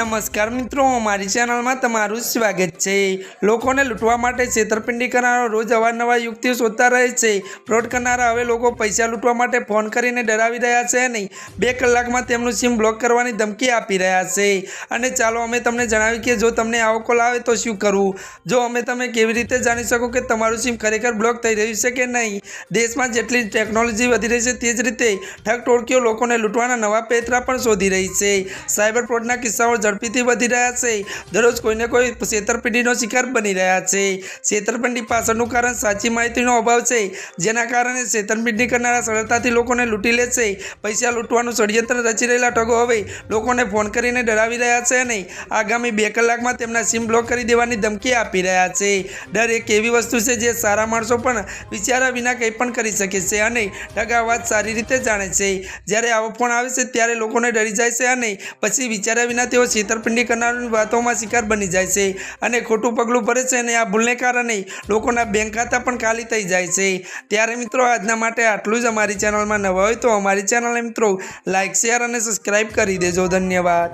નમસ્કાર મિત્રો મારી ચેનલમાં તમારું સ્વાગત છે. લોકોને લૂંટવા માટે છેતરપિંડી કરનારા રોજ અવારનવાર યુક્તિઓ શોધતા રહે છે. ફ્રોડ કરનારા હવે લોકો પૈસા લૂંટવા માટે ફોન કરીને ડરાવી રહ્યા છે નહીં બે કલાકમાં તેમનું સિમ બ્લોક કરવાની ધમકી આપી રહ્યા છે. અને ચાલો અમે તમને જણાવી કે જો તમને આવો કોલ આવે તો શું કરવું? જો અમે તમે કેવી રીતે જાણી શકો કે તમારું સિમ ખરેખર બ્લોક થઈ રહ્યું છે કે નહીં? દેશમાં જેટલી ટેકનોલોજી વધી રહી છે તે જ રીતે ઠગ ટોળકીઓ લોકોને લૂંટવાના નવા પેતરા પણ શોધી રહી છે. સાયબર ફ્રોડના કિસ્સાઓ ઝડપીથી વધી રહ્યા છે. દરરોજ કોઈને કોઈ છેતરપિંડીનો શિકાર બની રહ્યા છે. છેતરપિંડી પાછળનું કારણ સાચી માહિતીનો અભાવ છે. જેના કારણે છેતરપિંડી કરનારા સરળતાથી લોકોને લૂંટી લે છે. પૈસા લૂંટવાનું ષડયંત્ર રચી રહેલા ઠગો હવે લોકોને ફોન કરીને ડરાવી રહ્યા છે અને આગામી બે કલાકમાં તેમના સિમ બ્લોક કરી દેવાની ધમકી આપી રહ્યા છે. ડર એક એવી વસ્તુ છે જે સારા માણસો પણ વિચાર્યા વિના કંઈ પણ કરી શકે છે અને ઠગા વાત સારી રીતે જાણે છે. જ્યારે આવો ફોન આવે છે ત્યારે લોકોને ડરી જાય છે અને પછી વિચાર્યા વિના તેઓ છેતરપિંડી કરનારની વાતોમાં શિકાર બની જાય છે અને ખોટું પગલું ભરે છે અને આ ભૂલને કારણે લોકોના બેંક ખાતા પણ ખાલી થઈ જાય છે. ત્યારે મિત્રો આજના માટે આટલું જ અમારી ચેનલમાં નવા હોય તો અમારી ચેનલને મિત્રો લાઇક શેર અને સબસ્ક્રાઈબ કરી દેજો. ધન્યવાદ.